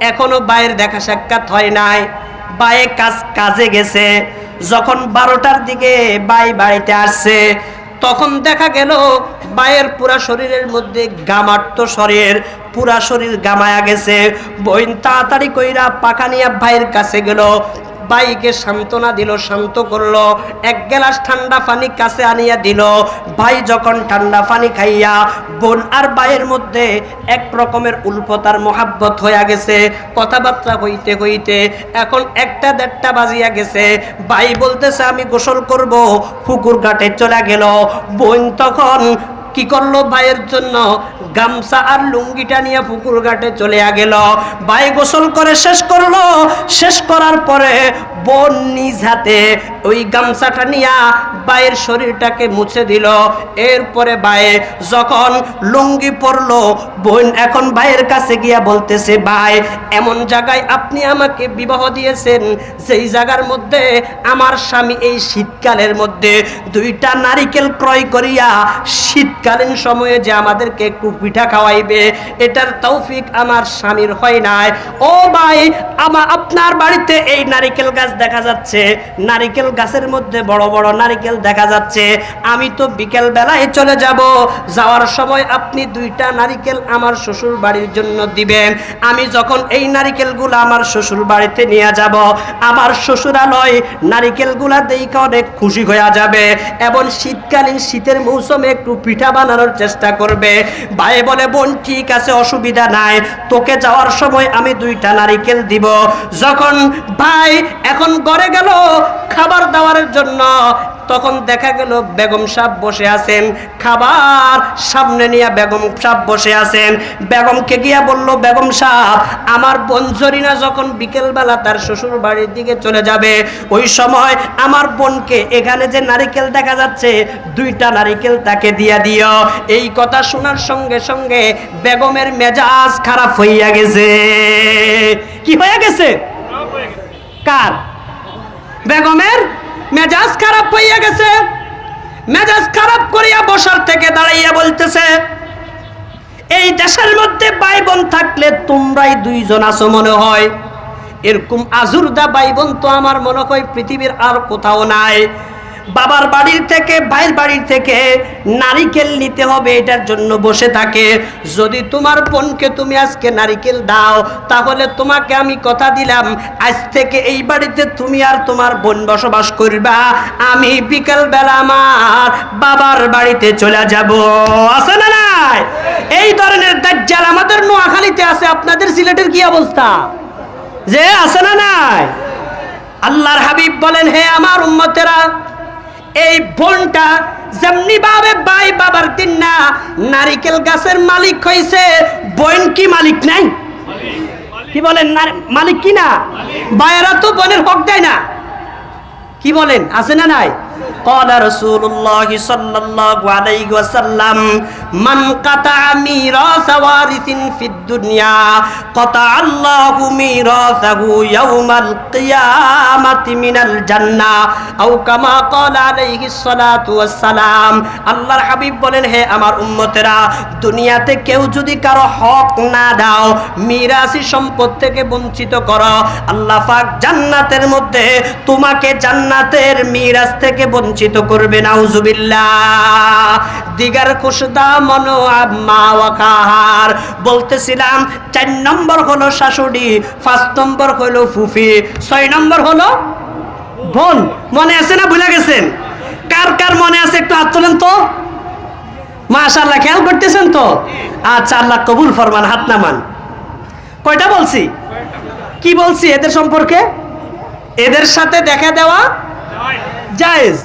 এখনও বাইয়ের দেখা সাক্ষাৎ হয় নাই। বায়ে কাজ, কাজে গেছে। যখন বারোটার দিকে বাই বাড়িতে আসছে, তখন দেখা গেল বায়ের পুরা শরীরের মধ্যে গামার্ত শরীর পুরা শরীর গামায়া গেছে। বইন তাড়াতাড়ি কইরা পাখা নিয়ে ভাইয়ের কাছে গেল ভাইকে সান্ত্বনা দিল, শান্ত করল। এক গ্লাস ঠান্ডা পানি কাছে আনিয়া দিল। ভাই যখন ঠান্ডা পানি খাইয়া, বোন আর ভাইয়ের মধ্যে এক রকমের উল্পতার মহাব্বত হইয়া গেছে। কথাবার্তা হইতে হইতে এখন একটা দেড়টা বাজিয়া গেছে। ভাই বলতেছে, আমি গোসল করব। পুকুর ঘাটে চলে গেল। বোন তখন কি করল? ভাইয়ের জন্য গামছা আর লুঙ্গিটা নিয়ে পুকুর ঘাটে চলে গেল। ভাই গোসল করে শেষ করল। শেষ করার পরে বোন নিজ হাতে ওই গামছাটা নিয়া ভাইয়ের শরীরটাকে মুছে দিল। এরপরে ভাইয়ে যখন লুঙ্গি পরলো, বোন এখন ভাইয়ের কাছে গিয়া বলতেছে, ভাই, এমন জায়গায় আপনি আমাকে বিবাহ দিয়েছেন সেই জায়গার মধ্যে আমার স্বামী এই শীতকালের মধ্যে দুইটা নারিকেল ক্রয় করিয়া শীতকালীন সময়ে যে আমাদেরকে একটু পিঠা খাওয়াইবে, এটার তৌফিক আমার স্বামীর হয় নাই। ও ভাই, আমা আপনার বাড়িতে এই নারিকেল গাছ দেখা যাচ্ছে। নারিকেল গাছের মধ্যে বড় বড় নারিকেল দেখা যাচ্ছে। আমি তো বিকেল বেলায় চলে যাব। যাওয়ার সময় আপনি দুইটা নারিকেল আমার শ্বশুর বাড়ির জন্য দিবেন। আমি যখন এই নারিকেলগুলো আমার শ্বশুর বাড়িতে নিয়ে যাব, আমার শ্বশুরালয় নারিকেলগুলা দেখে অনেক খুশি হয়ে যাবে। এবং শীতকালীন শীতের মৌসুমে একটু পিঠা বানানোর চেষ্টা করবে। ভাই বলে, বোন, ঠিক আছে, অসুবিধা নাই। তোকে যাওয়ার সময় আমি দুইটা নারিকেল দিব। যখন ভাই এখন গড়ে গেল খাবার দাবারের জন্য। তখন দেখা গেল বেগম সাহেব বসে আছেন। খাবার সামনে নিয়ে বেগম সাহেব বসে আছেন। বেগমকে গিয়া বলল বেগম সাহেব আমার বোন জরিনা যখন বিকেলবেলা তার শ্বশুর বাড়ির দিকে চলে যাবে ওই সময় আমার বোনকে এখানে যে নারিকেল দেখা যাচ্ছে দুইটা নারিকেল তাকে দিয়া দিও। এই কথা শোনার সঙ্গে সঙ্গে বেগমের মেজাজ খারাপ হইয়া গেছে। কি হয়ে গেছে। কার? বেগমের মেজাজ খারাপ হইয়া গেছে। মেজাজ খারাপ করিয়া বসার থেকে দাঁড়াইয়া বলতেছে, এই দেশের মধ্যে ভাই বোন থাকলে তোমরাই দুইজন আছো মনে হয়। এরকম আজুরদা ভাই বোন তো আমার মনে হয় পৃথিবীর আর কোথাও নাই। বাবার বাড়ির থেকে, ভাইয়ের বাড়ির থেকে নারিকেল নিতে হবে, এটার জন্য বসে থাকে। যদি তোমার বোনকে তুমি আজকে নারিকেল দাও, তাহলে তোমাকে আমি কথা দিলাম, আজ থেকে এই বাড়িতে তুমি আর তোমার বোন বসবাস করবা। আমি বিকেল বেলা আমার বাবার বাড়িতে চলে যাব। আছে না নাই? এই ধরনের দাজ্জাল আমাদের নোয়াখালীতে আছে, আপনাদের সিলেটের কি অবস্থা? যে, আছে না নাই? আল্লাহর হাবিব বলেন, হে আমার উম্মতেরা এই বোনটা যেমনি ভাবে ভাই বাবার দিন না, নারিকেল গাছের মালিক হইছে, বোন কি মালিক নাই? কি বলেন মালিক কি না? বায়েরা তো বোনের হক দেয় না। কি বলেন, আছে না নাই? قال رسول الله صلى الله عليه وسلم من قطع ميراث وارث في الدنيا قطع الله ميراثه يوم القيامة من الجنة أو كما قال عليه الصلاة والسلام আল্লাহর হাবিব বলেন হে আমার উম্মতেরা দুনিয়াতে কেউ যদি কারো হক না দাও মিরাসি সম্পদ থেকে বঞ্চিত করো আল্লাহ পাক জান্নাতের মধ্যে তোমাকে জান্নাতের মিরাজ থেকে বঞ্চিত করবে নাউজুবিল্লাহ। দিগার খুশদা মনো আম্মা ওয়াকাহার বলতেছিলাম চার নম্বর হলো শাশুড়ি পাঁচ নম্বর হলো ফুফি ছয় নম্বর হলো বোন। মনে আছে না ভুলে গেছেন? কার কার মনে আছে একটু হাত তোলেন তো? মাশাআল্লাহ খেয়াল করতেছেন তো? আচ্ছা আল্লাহ কবুল ফরমান হাত নামান। কয়টা বলছি? কি বলছি এদের সম্পর্কে? এদের সাথে দেখা দেওয়া জায়েজ।